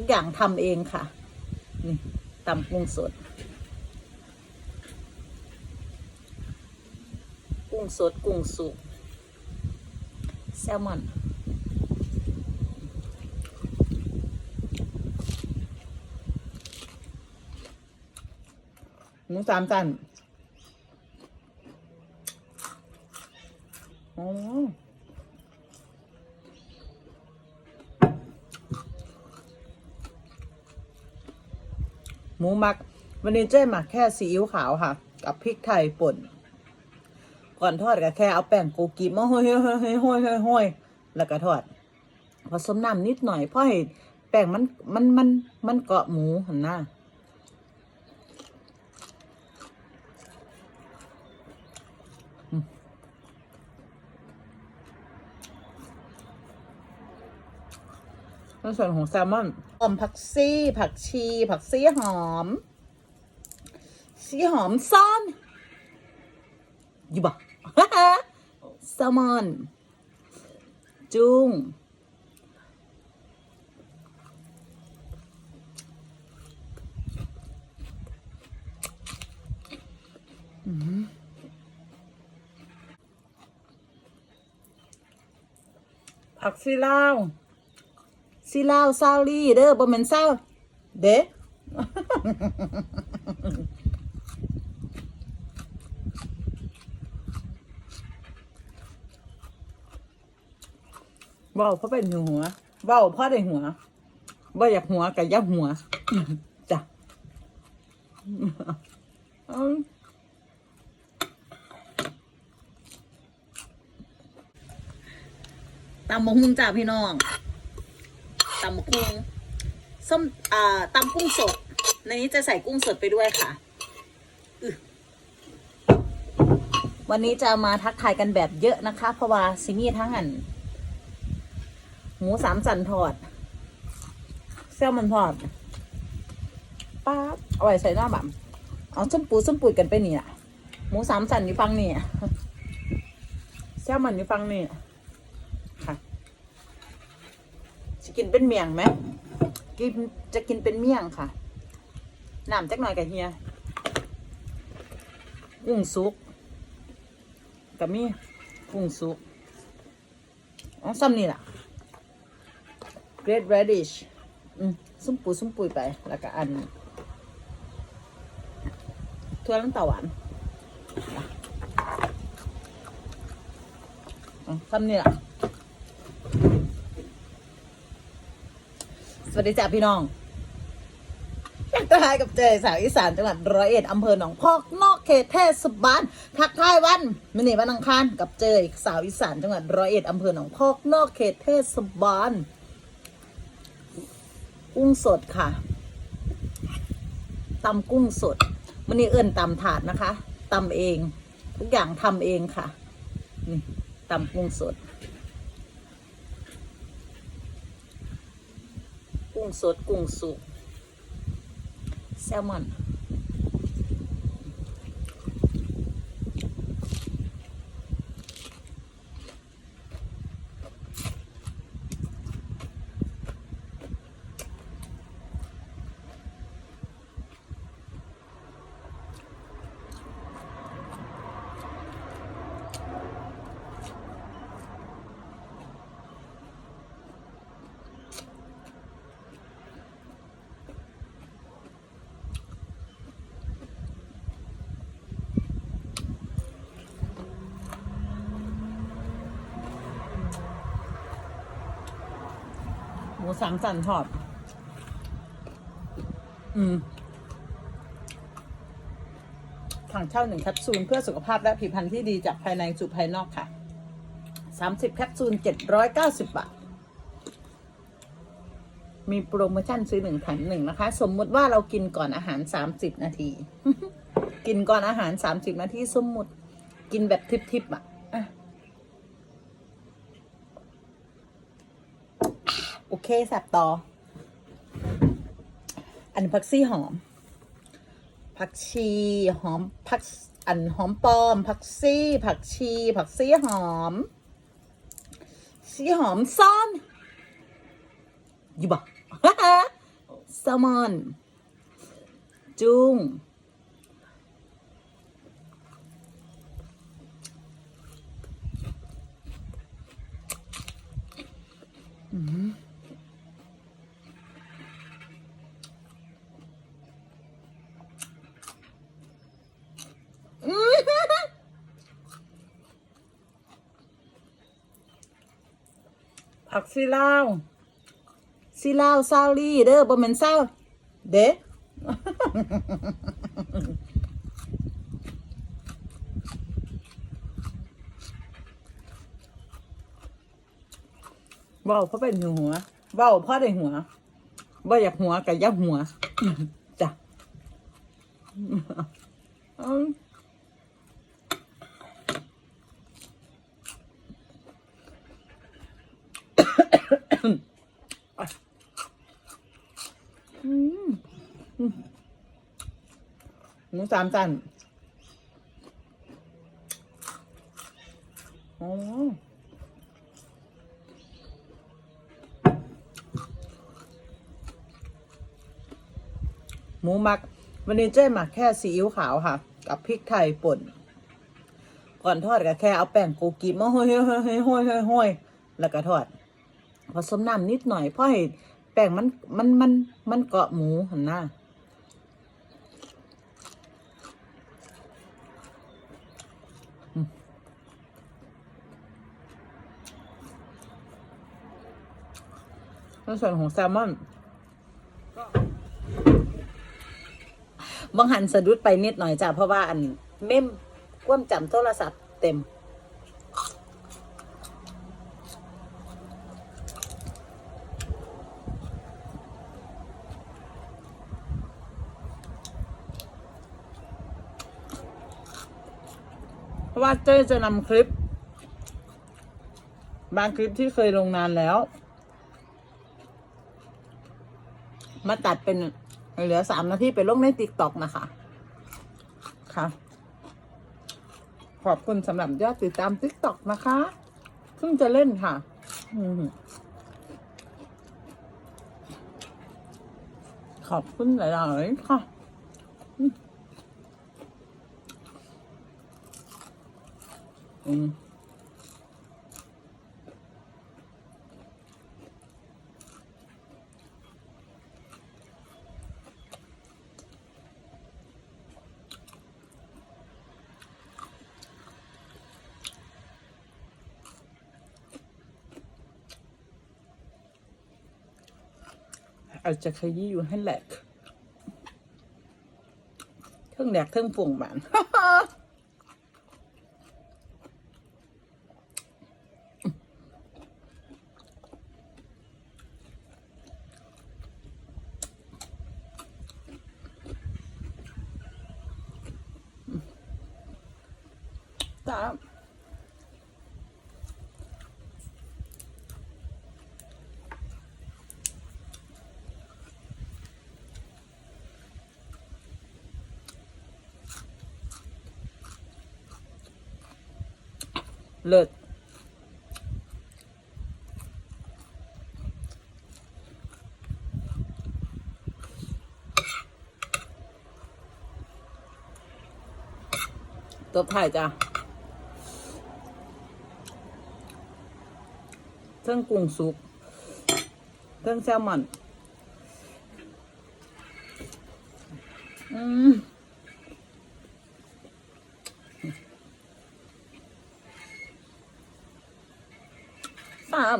ทุกอย่างทำเองค่ะ นี่ตำกุ้งสด กุ้งสดกุ้งสุก แซลมอนหมูสามจันอ๋อ หมูหมัก วันนี้เจ้หมักแค่ซีอิ๊วขาวค่ะ กับพริกไทยป่น ก่อนทอดก็แค่เอาแป้งโกกิมาห้อยห้อยห้อยห้อยห้อยห้อยแล้วก็ทอดผสมน้ำนิดหน่อยเพราะให้แป้งมันมันมันมันเกาะหมูหันหน้า ในส่วนของแซลมอนหอมผักซี่ ผักชี ผักซี่หอมชีหอมซ่อนอยู่บ่แซลมอน จุ้งอืมผักซีลาว ซีลาวซาวลี่เด้อบ่แม่นซาวเด้เว้าเพราะเป็นหัวเว้าเพราะได้หัวบ่อยากหัวกับยักหัวจ้ะอืมตำมะฮุ่งจ้าพี่น้อง ตำกุ้งส้มอ่าตำกุ้งสด ในนี้จะใส่กุ้งสดไปด้วยค่ะ วันนี้จะมาทักทายกันแบบเยอะนะคะ เพราะว่าซิมีทั้งอันหมูสามสันทอดเซลมอนทอดป้าบเอาไว้ใส่หน้าแบบเอาส้มปูส้มปูดกันไปเนี่ยหมูสามสันอยู่ฟังนี่เซลมอนอยู่ฟังนี่ค่ะ จะ กินเป็นเมี่ยงไหมกินจะกินเป็นเมี่ยงค่ะน้ำจักหน่อยกับเฮียกุ้งสุกกับมีกุ้งสุกอ๋อซ้ำนี่ล่ะ red radish อืมซุ้มปูซุ้มปุยไป แล้วก็อันทั่วลังตาหวานอ๋อซ้ำนี่ล่ะ วัสดีจ้าพี่น้องทักทายกับเจสาวอีสานจังหวัดร้อยเอ็ดอำเภอหนองพอกนอกเขตเทศบาลทักทายวันมินิวันอังคารกับเจยสาวอีสานจังหวัดร้อยเอ็ดอำเภอหนองพอกนอกเขตเทศบาลกุ้งสดค่ะตำกุ้งสดมันนี้เอิ้นตำถาดนะคะตำเอง ทุกอย่างทำเองค่ะนี่ตำกุ้งสด กุ้งสดกุ้งสุกแซลมอน มูสามสันทอด อืมถังเช่าหนึ่งแคปซูลเพื่อสุขภาพและผิวพรรณที่ดีจากภายในสู่ภายนอกค่ะสามสิบแคปซูลเจ็ดร้อยเก้าสิบบาท มีโปรโมชั่นซื้อหนึ่งแถมหนึ่งนะคะ สมมุติว่าเรากินก่อนอาหารสามสิบนาที กินก่อนอาหารสามสิบนาที สมมุติ กินแบบทิปๆอะอะ โอ เคแสบต่อ อันผักซี่หอม ผักชีหอมผักอันหอมปลอม ผักซี่ ผักชี ผักซี่หอมชีหอมซ่อนอยู่บ่ลมอน จุ้ง ผักซีลาวซีลาวซาวลี่เด้อบ่แม่นซาวเด้เว้าเพราะเป็นหัวเว้าเพราะได้หัวบ่อยากหัวกับยักหัวจ้ะอืม อืมอืม หมูสามจันอ๋อหมูหมัก วันนี้เจ้หมักแค่ซีอิ๊วขาวค่ะ กับพริกไทยป่น ก่อนทอดก็แค่เอาแป้งโกกิมาห้อยห้อยห้อยห้อยห้อยห้อยแล้วก็ทอด ผสมน้ำนิดหน่อยเพราะให้แป้งมันมันมันมันเกาะหมูหันหน้าในส่วนของแซลมอนบางหันสะดุดไปนิดหน่อยจ้ะเพราะว่าอันเมมความจำโทรศัพท์เต็ม ราะว่าเจ้จะนำคลิป บางคลิปที่เคยลงนานแล้ว มาตัดเป็นเหลือสามนาทีไปลงในติ๊กต็อกนะคะ ค่ะ ขอบคุณสำหรับยอดติดตามติ๊กต็อกนะคะเพิ่งจะเล่นค่ะขอบคุณหลาย ๆ ค่ะ อาจจะขยี้อยู่ให้แหลกเครื่องแหลกเครื่องป่วงบาน จ้า เลิศตัวถ่ายจ้ะเครื่องกุ้งสุกเครื่องแซลมอน อืม สาม